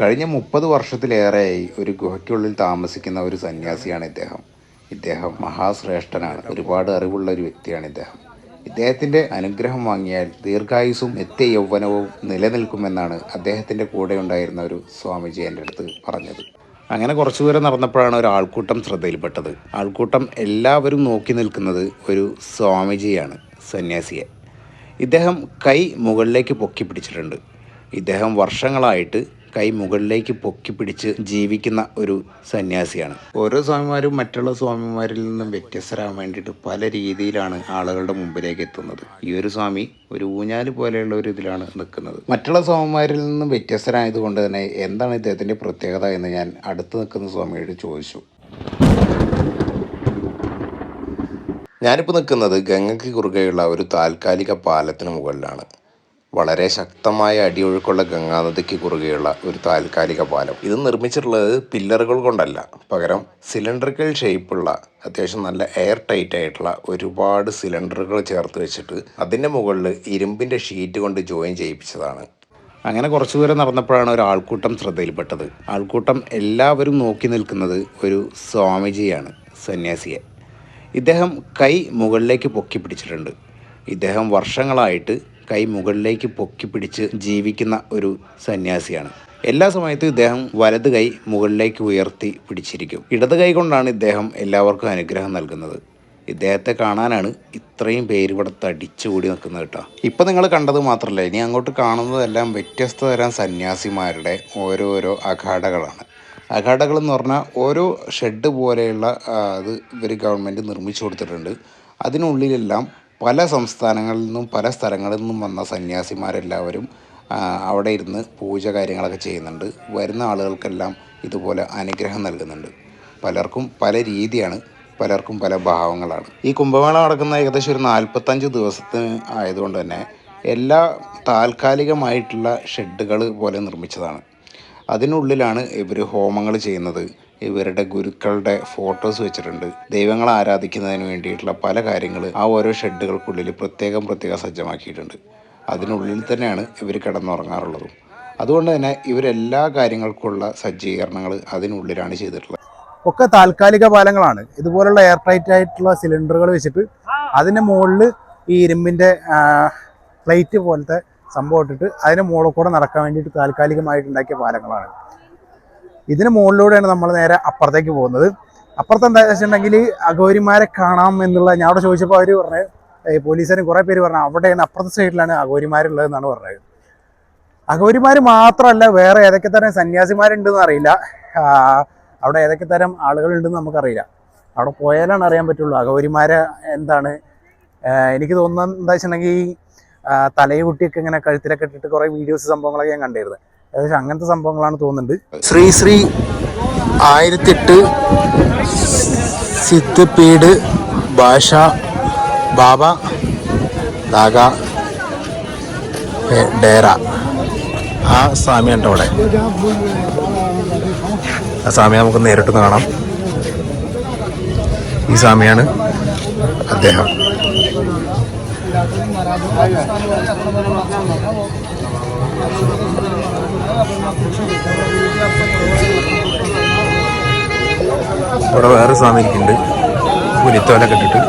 കഴിഞ്ഞ മുപ്പത് വർഷത്തിലേറെയായി ഒരു ഗുഹയ്ക്കുള്ളിൽ താമസിക്കുന്ന ഒരു സന്യാസിയാണ് ഇദ്ദേഹം. ഇദ്ദേഹം മഹാശ്രേഷ്ഠനാണ്. ഒരുപാട് അറിവുള്ള ഒരു വ്യക്തിയാണ് ഇദ്ദേഹം. ഇദ്ദേഹത്തിന്റെ അനുഗ്രഹം വാങ്ങിയാൽ ദീർഘായുസും നിത്യ യൗവനവും നിലനിൽക്കുമെന്നാണ് അദ്ദേഹത്തിന്റെ കൂടെ ഉണ്ടായിരുന്ന ഒരു സ്വാമിജി എന്റെ അടുത്ത് പറഞ്ഞത്. അങ്ങനെ കുറച്ചു ദൂരം നടന്നപ്പോഴാണ് ഒരു ആൾക്കൂട്ടം ശ്രദ്ധയിൽപ്പെട്ടത്. ആൾക്കൂട്ടം എല്ലാവരും നോക്കി നിൽക്കുന്നത് ഒരു സ്വാമിജിയാണ് സന്യാസിയെ. ഇദ്ദേഹം കൈ മുകളിലേക്ക് പൊക്കി പിടിച്ചിട്ടുണ്ട്. ഇദ്ദേഹം വർഷങ്ങളായിട്ട് കൈ മുകളിലേക്ക് പൊക്കി പിടിച്ച് ജീവിക്കുന്ന ഒരു സന്യാസിയാണ്. ഓരോ സ്വാമിമാരും മറ്റുള്ള സ്വാമിമാരിൽ നിന്നും വ്യത്യസ്തരാകാൻ വേണ്ടിയിട്ട് പല രീതിയിലാണ് ആളുകളുടെ മുമ്പിലേക്ക് എത്തുന്നത്. ഈ ഒരു സ്വാമി ഒരു ഊഞ്ഞാൽ പോലെയുള്ള ഒരു ഇതിലാണ് നിൽക്കുന്നത്. മറ്റുള്ള സ്വാമിമാരിൽ നിന്നും വ്യത്യസ്തരായതുകൊണ്ട് തന്നെ എന്താണ് ഇദ്ദേഹത്തിന്റെ പ്രത്യേകത എന്ന് ഞാൻ അടുത്ത് നിൽക്കുന്ന സ്വാമിയോട് ചോദിച്ചു. ഞാനിപ്പോൾ നിൽക്കുന്നത് ഗംഗയ്ക്ക് കുറുകെയുള്ള ഒരു താൽക്കാലിക പാലത്തിന് മുകളിലാണ്. വളരെ ശക്തമായ അടിയൊഴുക്കുള്ള ഗംഗാനദിക്ക് കുറുകെയുള്ള ഒരു താൽക്കാലിക പാലം. ഇത് നിർമ്മിച്ചിട്ടുള്ളത് പില്ലറുകൾ കൊണ്ടല്ല. പകരം സിലിണ്ടറിക്കൽ ഷേപ്പുള്ള അത്യാവശ്യം നല്ല എയർ ടൈറ്റ് ആയിട്ടുള്ള ഒരുപാട് സിലിണ്ടറുകൾ ചേർത്ത് വെച്ചിട്ട് അതിന്റെ മുകളിൽ ഇരുമ്പിന്റെ ഷീറ്റ് കൊണ്ട് ജോയിൻ ചെയ്യിപ്പിച്ചതാണ്. അങ്ങനെ കുറച്ചു ദൂരം നടന്നപ്പോഴാണ് ഒരു ആൾക്കൂട്ടം ശ്രദ്ധയിൽപ്പെട്ടത്. ആൾക്കൂട്ടം എല്ലാവരും നോക്കി നിൽക്കുന്നത് ഒരു സ്വാമിജിയാണ് സന്യാസിയെ. ഇദ്ദേഹം കൈ മുകളിലേക്ക് പൊക്കി പിടിച്ചിട്ടുണ്ട്. ഇദ്ദേഹം വർഷങ്ങളായിട്ട് കൈ മുകളിലേക്ക് പൊക്കി പിടിച്ച് ജീവിക്കുന്ന ഒരു സന്യാസിയാണ്. എല്ലാ സമയത്തും ഇദ്ദേഹം വലത് കൈ മുകളിലേക്ക് ഉയർത്തി പിടിച്ചിരിക്കും. ഇടത് കൈ കൊണ്ടാണ് ഇദ്ദേഹം എല്ലാവർക്കും അനുഗ്രഹം നൽകുന്നത്. ഇദ്ദേഹത്തെ കാണാനാണ് ഇത്രയും പേര് ഇവിടെ തടിച്ചുകൂടി നിൽക്കുന്നത് കേട്ടോ. ഇപ്പം നിങ്ങൾ കണ്ടത് മാത്രമല്ല ഇനി അങ്ങോട്ട് കാണുന്നതെല്ലാം വ്യത്യസ്ത തരം സന്യാസിമാരുടെ ഓരോരോ അഖാഡകളാണ്. അഖാഡകൾ എന്ന് പറഞ്ഞാൽ ഓരോ ഷെഡ് പോലെയുള്ള അത് ഇവർ ഗവൺമെന്റ് നിർമ്മിച്ചു കൊടുത്തിട്ടുണ്ട്. അതിനുള്ളിലെല്ലാം പല സംസ്ഥാനങ്ങളിൽ നിന്നും പല സ്ഥലങ്ങളിൽ നിന്നും വന്ന സന്യാസിമാരെല്ലാവരും അവിടെ ഇരുന്ന് പൂജ കാര്യങ്ങളൊക്കെ ചെയ്യുന്നുണ്ട്. വരുന്ന ആളുകൾക്കെല്ലാം ഇതുപോലെ അനുഗ്രഹം നൽകുന്നുണ്ട്. പലർക്കും പല രീതിയാണ് പലർക്കും പല ഭാവങ്ങളാണ്. ഈ കുംഭമേള നടക്കുന്ന ഏകദേശം ഒരു നാൽപ്പത്തഞ്ച് ദിവസത്തിന് ആയതുകൊണ്ട് തന്നെ എല്ലാ താൽക്കാലികമായിട്ടുള്ള ഷെഡുകൾ പോലെ നിർമ്മിച്ചതാണ്. അതിനുള്ളിലാണ് ഇവർ ഹോമങ്ങൾ ചെയ്യുന്നത്. ഇവരുടെ ഗുരുക്കളുടെ ഫോട്ടോസ് വെച്ചിട്ടുണ്ട്. ദൈവങ്ങളെ ആരാധിക്കുന്നതിന് വേണ്ടിയിട്ടുള്ള പല കാര്യങ്ങൾ ആ ഓരോ ഷെഡുകൾക്കുള്ളിൽ പ്രത്യേകം പ്രത്യേകം സജ്ജമാക്കിയിട്ടുണ്ട്. അതിനുള്ളിൽ തന്നെയാണ് ഇവർ കിടന്നുറങ്ങാറുള്ളതും. അതുകൊണ്ട് തന്നെ ഇവരെല്ലാ കാര്യങ്ങൾക്കുള്ള സജ്ജീകരണങ്ങൾ അതിനുള്ളിലാണ് ചെയ്തിട്ടുള്ളത്. ഒക്കെ താൽക്കാലിക പാലങ്ങളാണ്. ഇതുപോലുള്ള എയർ ടൈറ്റ് ആയിട്ടുള്ള സിലിണ്ടറുകൾ വെച്ചിട്ട് അതിന്റെ മുകളിൽ ഈ ഇരുമ്പിന്റെ പ്ലേറ്റ് പോലത്തെ സംഭവം ഇട്ടിട്ട് അതിന്റെ മുകളിൽ കൂടെ നടക്കാൻ വേണ്ടിയിട്ട് താൽക്കാലികമായിട്ട് ഉണ്ടാക്കിയ പാലങ്ങളാണ്. ഇതിന് മുകളിലൂടെയാണ് നമ്മൾ നേരെ അപ്പുറത്തേക്ക് പോകുന്നത്. അപ്പുറത്ത് എന്താ വെച്ചിട്ടുണ്ടെങ്കിൽ അഘോരിമാരെ കാണാം എന്നുള്ള ഞാൻ അവിടെ ചോദിച്ചപ്പോൾ അവർ പറഞ്ഞു പോലീസുകാരും കുറേ പേര് പറഞ്ഞു അവിടെയാണ് അപ്പുറത്തെ സൈഡിലാണ് അഘോരിമാരുള്ളതെന്നാണ് പറഞ്ഞത്. അഘോരിമാർ മാത്രമല്ല വേറെ ഏതൊക്കെ തരം സന്യാസിമാരുണ്ടെന്ന് അറിയില്ല. അവിടെ ഏതൊക്കെ തരം ആളുകളുണ്ടെന്ന് നമുക്കറിയില്ല. അവിടെ പോയാലാണ് അറിയാൻ പറ്റുള്ളൂ അഘോരിമാരെ എന്താണ്. എനിക്ക് തോന്നുന്നത് എന്താ വെച്ചിട്ടുണ്ടെങ്കിൽ തലയെ കുട്ടിയൊക്കെ ഇങ്ങനെ കഴുത്തിലൊക്കെ ഇട്ടിട്ട് കുറേ വീഡിയോസ് സംഭവങ്ങളൊക്കെ ഞാൻ കണ്ടിരുന്നത് ഏകദേശം അങ്ങനത്തെ സംഭവങ്ങളാണ് തോന്നുന്നുണ്ട്. ശ്രീ ശ്രീ ആയിരത്തെട്ട് സിദ്ധ് പീഡ് ഭാഷ ബാബ നാഗ ഡേറ. ആ സ്വാമിയുണ്ട് അവിടെ. ആ സ്വാമിയെ നമുക്ക് നേരിട്ട് കാണാം. ഈ സ്വാമിയാണ് അദ്ദേഹം. ഇവിടെ വേറെ സ്വാമി ഇരിക്കുന്നുണ്ട്. പുലിത്തോലൊക്കെ ഇട്ടിട്ട്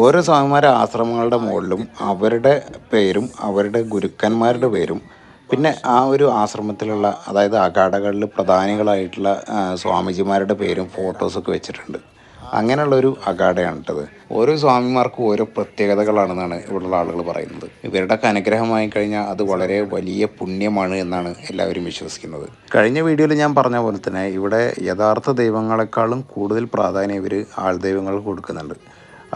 ഓരോ സ്വാമിമാരെ ആശ്രമങ്ങളുടെ മുകളിലും അവരുടെ പേരും അവരുടെ ഗുരുക്കന്മാരുടെ പേരും. പിന്നെ ആ ഒരു ആശ്രമത്തിലുള്ള അതായത് അഖാഡകളിൽ പ്രധാനികളായിട്ടുള്ള സ്വാമിജിമാരുടെ പേരും ഫോട്ടോസൊക്കെ വെച്ചിട്ടുണ്ട്. അങ്ങനെയുള്ളൊരു ഒരു കേട്ടത് ഓരോ സ്വാമിമാർക്കും ഓരോ പ്രത്യേകതകളാണെന്നാണ് ഇവിടെയുള്ള ആളുകൾ പറയുന്നത്. ഇവരുടെയൊക്കെ അനുഗ്രഹമായി കഴിഞ്ഞാൽ അത് വളരെ വലിയ പുണ്യമാണ് എന്നാണ് എല്ലാവരും വിശ്വസിക്കുന്നത്. കഴിഞ്ഞ വീഡിയോയിൽ ഞാൻ പറഞ്ഞ പോലെ തന്നെ ഇവിടെ യഥാർത്ഥ ദൈവങ്ങളെക്കാളും കൂടുതൽ പ്രാധാന്യം ഇവർ ആൾദൈവങ്ങൾക്ക് കൊടുക്കുന്നുണ്ട്.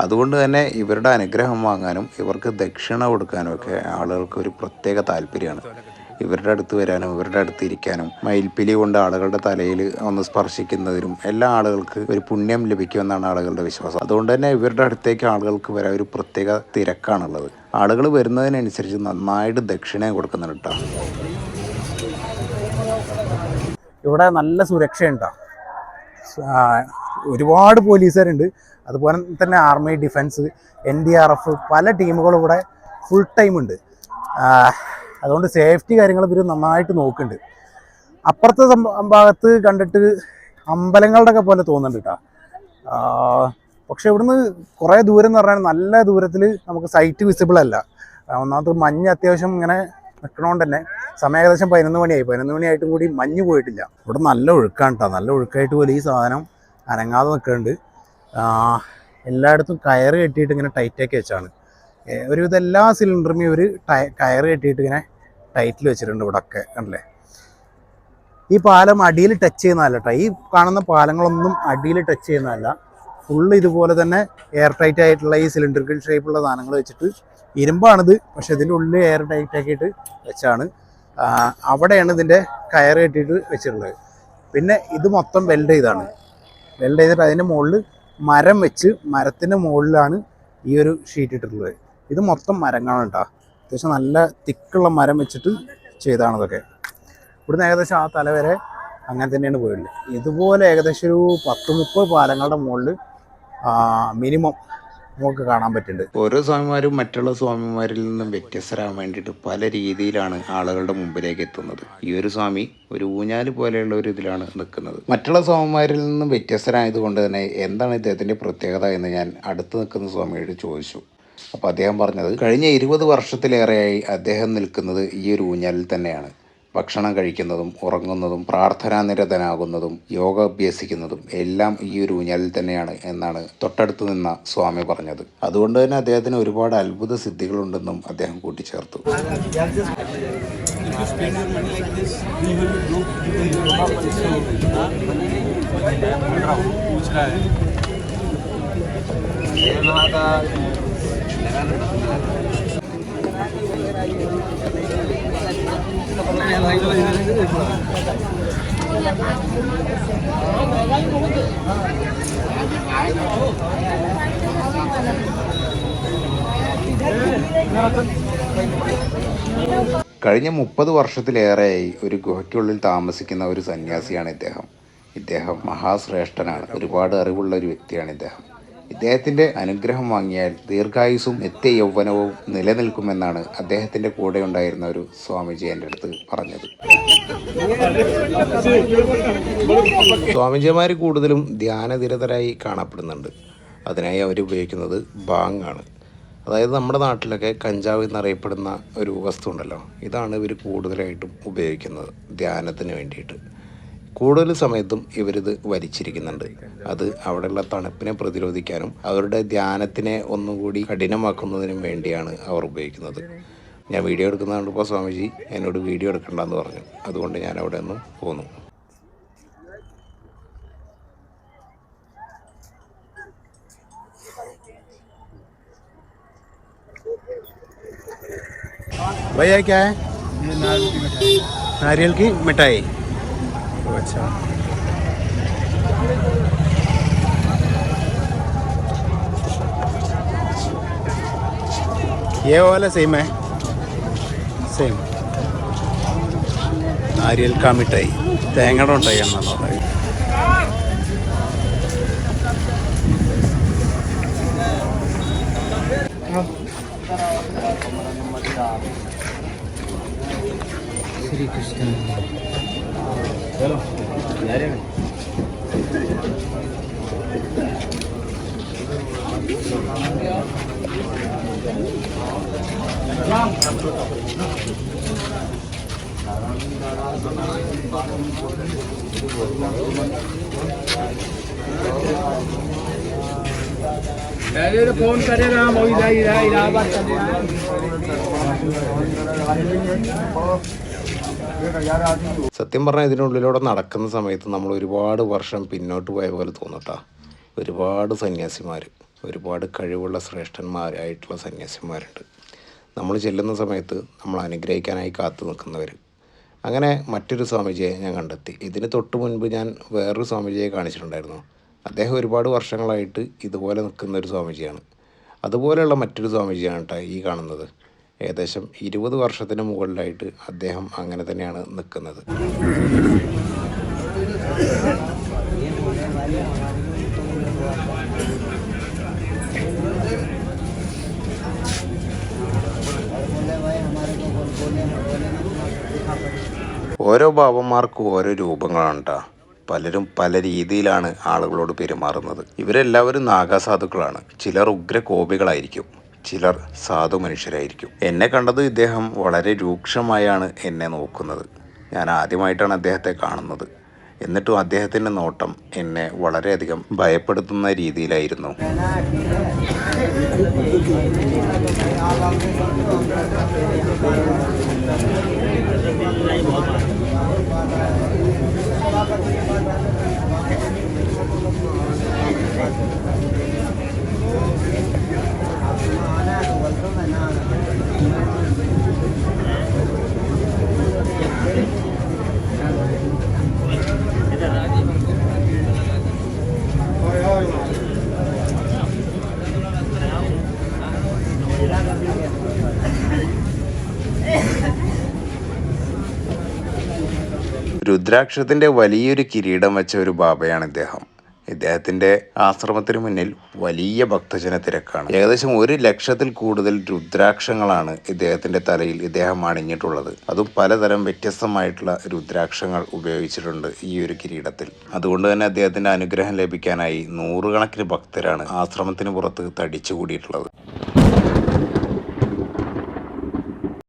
അതുകൊണ്ട് തന്നെ ഇവരുടെ അനുഗ്രഹം വാങ്ങാനും ഇവർക്ക് ദക്ഷിണ കൊടുക്കാനും ഒക്കെ ആളുകൾക്ക് ഒരു പ്രത്യേക താല്പര്യമാണ്. ഇവരുടെ അടുത്ത് വരാനും ഇവരുടെ അടുത്ത് ഇരിക്കാനും മയിൽപ്പിലി കൊണ്ട് ആളുകളുടെ തലയിൽ ഒന്ന് സ്പർശിക്കുന്നതിനും എല്ലാ ആളുകൾക്ക് ഒരു പുണ്യം ലഭിക്കുമെന്നാണ് ആളുകളുടെ വിശ്വാസം. അതുകൊണ്ട് തന്നെ ഇവരുടെ അടുത്തേക്ക് ആളുകൾക്ക് വരാൻ ഒരു പ്രത്യേക തിരക്കാണുള്ളത്. ആളുകൾ വരുന്നതിനനുസരിച്ച് നന്നായിട്ട് ദക്ഷിണ കൊടുക്കുന്നുണ്ട് ഇവിടെ നല്ല സുരക്ഷയുണ്ടോ. ഒരുപാട് പോലീസുകാരുണ്ട്. അതുപോലെ തന്നെ army defence N D R F പല ടീമുകളും ഇവിടെ ഫുൾ ടൈം ഉണ്ട്. അതുകൊണ്ട് സേഫ്റ്റി കാര്യങ്ങൾ ഇവർ നന്നായിട്ട് നോക്കുന്നുണ്ട്. അപ്പുറത്തെ ഭാഗത്ത് കണ്ടിട്ട് അമ്പലങ്ങളുടെ ഒക്കെ പോലെ തോന്നുന്നുണ്ട് കേട്ടോ പക്ഷെ ഇവിടുന്ന് കുറേ ദൂരം എന്ന് പറഞ്ഞാൽ നല്ല ദൂരത്തിൽ നമുക്ക് സൈറ്റ് വിസിബിൾ അല്ല. ഒന്നാമത് മഞ്ഞ് അത്യാവശ്യം ഇങ്ങനെ നിൽക്കണോണ്ട് തന്നെ സമയം ഏകദേശം പതിനൊന്ന് മണിയായി. പതിനൊന്ന് മണിയായിട്ടും കൂടി മഞ്ഞ് പോയിട്ടില്ല. ഇവിടെ നല്ല ഒഴുക്കാണ് കേട്ടോ നല്ല ഒഴുക്കായിട്ട് പോലെ ഈ സാധനം അനങ്ങാതെ നിൽക്കുന്നുണ്ട്. എല്ലായിടത്തും കയറ് കെട്ടിയിട്ട് ഇങ്ങനെ ടൈറ്റാക്കി വെച്ചാണ്. ഒരുവിധം എല്ലാ സിലിണ്ടറും ഇവർ കയറ് കെട്ടിയിട്ട് ഇങ്ങനെ ടൈറ്റിൽ വെച്ചിട്ടുണ്ട് ഇവിടെ ഒക്കെ കണ്ടില്ലേ? ഈ പാലം അടിയിൽ ടച്ച് ചെയ്യുന്നതല്ല കേട്ടോ ഈ കാണുന്ന പാലങ്ങളൊന്നും അടിയിൽ ടച്ച് ചെയ്യുന്നതല്ല. ഫുള്ള് ഇതുപോലെ തന്നെ എയർ ടൈറ്റ് ആയിട്ടുള്ള ഈ സിലിണ്ടറിക്കൽ ഷേപ്പുള്ള സാധനങ്ങൾ വെച്ചിട്ട് ഇരുമ്പാണിത്. പക്ഷെ ഇതിന്റെ ഉള്ളിൽ എയർ ടൈറ്റ് ആക്കിയിട്ട് വെച്ചാണ്. അവിടെയാണ് ഇതിന്റെ കയറ് കെട്ടിയിട്ട് വെച്ചിട്ടുള്ളത്. പിന്നെ ഇത് മൊത്തം വെൽഡ് ചെയ്താണ് വെൽഡ് ചെയ്തിട്ട് അതിന്റെ മുകളിൽ മരം വെച്ച് മരത്തിന്റെ മുകളിലാണ് ഈ ഒരു ഷീറ്റ് ഇട്ടിട്ടുള്ളത്. ഇത് മൊത്തം മരങ്ങളാണ് കേട്ടോ. അത്യാവശ്യം നല്ല തിക്കുള്ള മരം വെച്ചിട്ട് ചെയ്താണ് ഇതൊക്കെ. ഇവിടുന്ന് ഏകദേശം ആ തല വരെ അങ്ങനെ തന്നെയാണ് പോയുള്ളത് ഇതുപോലെ ഏകദേശം ഒരു പത്ത് മുപ്പത് പാലങ്ങളുടെ മുകളിൽ മിനിമം നമുക്ക് കാണാൻ പറ്റുന്നുണ്ട്. ഓരോ സ്വാമിമാരും മറ്റുള്ള സ്വാമിമാരിൽ നിന്നും വ്യത്യസ്തരാകാൻ വേണ്ടിയിട്ട് പല രീതിയിലാണ് ആളുകളുടെ മുമ്പിലേക്ക് എത്തുന്നത്. ഈ ഒരു സ്വാമി ഒരു ഊഞ്ഞാൽ പോലെയുള്ള ഒരു ഇതിലാണ് നിൽക്കുന്നത്. മറ്റുള്ള സ്വാമിമാരിൽ നിന്നും വ്യത്യസ്തരായതുകൊണ്ട് തന്നെ എന്താണ് ഇദ്ദേഹത്തിന്റെ പ്രത്യേകത എന്ന് ഞാൻ അടുത്ത് നിൽക്കുന്ന സ്വാമിയോട് ചോദിച്ചു. അപ്പോൾ അദ്ദേഹം പറഞ്ഞത് കഴിഞ്ഞ ഇരുപത് വർഷത്തിലേറെയായി അദ്ദേഹം നിൽക്കുന്നത് ഈ ഒരു ഊഞ്ഞാലിൽ തന്നെയാണ്. ഭക്ഷണം കഴിക്കുന്നതും ഉറങ്ങുന്നതും പ്രാർത്ഥനാനിരതനാകുന്നതും യോഗ അഭ്യസിക്കുന്നതും എല്ലാം ഈ ഒരു ഊഞ്ഞാലിൽ തന്നെയാണ് എന്നാണ് തൊട്ടടുത്ത് നിന്ന സ്വാമി പറഞ്ഞത്. അതുകൊണ്ട് തന്നെ അദ്ദേഹത്തിന് ഒരുപാട് അത്ഭുത സിദ്ധികളുണ്ടെന്നും അദ്ദേഹം കൂട്ടിച്ചേർത്തു. കഴിഞ്ഞ മുപ്പത് വർഷത്തിലേറെയായി ഒരു ഗുഹയ്ക്കുള്ളിൽ താമസിക്കുന്ന ഒരു സന്യാസിയാണ് ഇദ്ദേഹം. ഇദ്ദേഹം മഹാശ്രേഷ്ഠനാണ്. ഒരുപാട് അറിവുള്ള ഒരു വ്യക്തിയാണ് ഇദ്ദേഹം. ഇദ്ദേഹത്തിന്റെ അനുഗ്രഹം വാങ്ങിയാൽ ദീർഘായുസും നിത്യ യൗവനവും നിലനിൽക്കുമെന്നാണ് അദ്ദേഹത്തിന്റെ കൂടെ ഉണ്ടായിരുന്ന ഒരു സ്വാമിജി എന്റെ അടുത്ത് പറഞ്ഞത്. സ്വാമിജിമാർ കൂടുതലും ധ്യാനനിരതരായി കാണപ്പെടുന്നുണ്ട്. അതിനായി അവർ ഉപയോഗിക്കുന്നത് ബാങ്ങാണ്. അതായത് നമ്മുടെ നാട്ടിലൊക്കെ കഞ്ചാവ് എന്നറിയപ്പെടുന്ന ഒരു വസ്തു ഉണ്ടല്ലോ. ഇതാണ് ഇവർ കൂടുതലായിട്ടും ഉപയോഗിക്കുന്നത് ധ്യാനത്തിന് വേണ്ടിയിട്ട്. കൂടുതൽ സമയത്തും ഇവരിത് വലിച്ചിരിക്കുന്നുണ്ട് അത് അവിടെയുള്ള തണുപ്പിനെ പ്രതിരോധിക്കാനും അവരുടെ ധ്യാനത്തിനെ ഒന്നുകൂടി കഠിനമാക്കുന്നതിനും വേണ്ടിയാണ് അവർ ഉപയോഗിക്കുന്നത് ഞാൻ വീഡിയോ എടുക്കുന്ന കണ്ടപ്പോൾ സ്വാമിജി എന്നോട് വീഡിയോ എടുക്കണ്ടെന്ന് പറഞ്ഞു അതുകൊണ്ട് ഞാൻ അവിടെ നിന്ന് പോന്നു भैया क्या है नारियल की मिठाई अच्छा ये वाला सेम है സെയിം നാരിയൽ കാ മിഠായി തേങ്ങയുടെ മിഠായി എന്നാണ് പറയുന്നത് पहले तो फोन करेगा हम वही इला- इला- इलाहाबाद चले आए സത്യം പറഞ്ഞാൽ ഇതിനുള്ളിലൂടെ നടക്കുന്ന സമയത്ത് നമ്മൾ ഒരുപാട് വർഷം പിന്നോട്ട് പോയ പോലെ തോന്നട്ടാ. ഒരുപാട് സന്യാസിമാർ ഒരുപാട് കഴിവുള്ള ശ്രേഷ്ഠന്മാരായിട്ടുള്ള സന്യാസിമാരുണ്ട്. നമ്മൾ ചെല്ലുന്ന സമയത്ത് നമ്മൾ അനുഗ്രഹിക്കാനായി കാത്തു നിൽക്കുന്നവർ അങ്ങനെ മറ്റൊരു സ്വാമിജിയെ ഞാൻ കണ്ടെത്തി. ഇതിന് തൊട്ട് മുൻപ് ഞാൻ വേറൊരു സ്വാമിജിയെ കാണിച്ചിട്ടുണ്ടായിരുന്നു. അദ്ദേഹം ഒരുപാട് വർഷങ്ങളായിട്ട് ഇതുപോലെ നിൽക്കുന്ന ഒരു സ്വാമിജിയാണ്. അതുപോലെയുള്ള മറ്റൊരു സ്വാമിജിയാണ് കേട്ടോ ഈ കാണുന്നത്. ഏകദേശം ഇരുപത് വർഷത്തിന് മുകളിലായിട്ട് അദ്ദേഹം അങ്ങനെ തന്നെയാണ് നിൽക്കുന്നത്. ഓരോ ബാബന്മാർക്കും ഓരോ രൂപങ്ങളാണ്. പലരും പല രീതിയിലാണ് ആളുകളോട് പെരുമാറുന്നത്. ഇവരെല്ലാവരും നാഗാസാധുക്കളാണ്. ചിലർ ഉഗ്ര കോപികളായിരിക്കും ചിലർ സാധു മനുഷ്യരായിരിക്കും. എന്നെ കണ്ടത് ഇദ്ദേഹം വളരെ രൂക്ഷമായാണ് എന്നെ നോക്കുന്നത്. ഞാൻ ആദ്യമായിട്ടാണ് അദ്ദേഹത്തെ കാണുന്നത്. എന്നിട്ടും അദ്ദേഹത്തിന്റെ നോട്ടം എന്നെ വളരെയധികം ഭയപ്പെടുത്തുന്ന രീതിയിലായിരുന്നു. രുദ്രാക്ഷത്തിന്റെ വലിയൊരു കിരീടം വെച്ച ഒരു ബാബയാണ് ഇദ്ദേഹം. ഇദ്ദേഹത്തിന്റെ ആശ്രമത്തിന് മുന്നിൽ വലിയ ഭക്തജന തിരക്കാണ്. ഏകദേശം ഒരു ലക്ഷത്തിൽ കൂടുതൽ രുദ്രാക്ഷങ്ങളാണ് ഇദ്ദേഹത്തിന്റെ തലയിൽ ഇദ്ദേഹം അണിഞ്ഞിട്ടുള്ളത്. അതും പലതരം വ്യത്യസ്തമായിട്ടുള്ള രുദ്രാക്ഷങ്ങൾ ഉപയോഗിച്ചിട്ടുണ്ട് ഈ ഒരു കിരീടത്തിൽ. അതുകൊണ്ട് തന്നെ അദ്ദേഹത്തിന്റെ അനുഗ്രഹം ലഭിക്കാനായി നൂറുകണക്കിന് ഭക്തരാണ് ആശ്രമത്തിന് പുറത്ത് തടിച്ചുകൂടിയിട്ടുള്ളത്.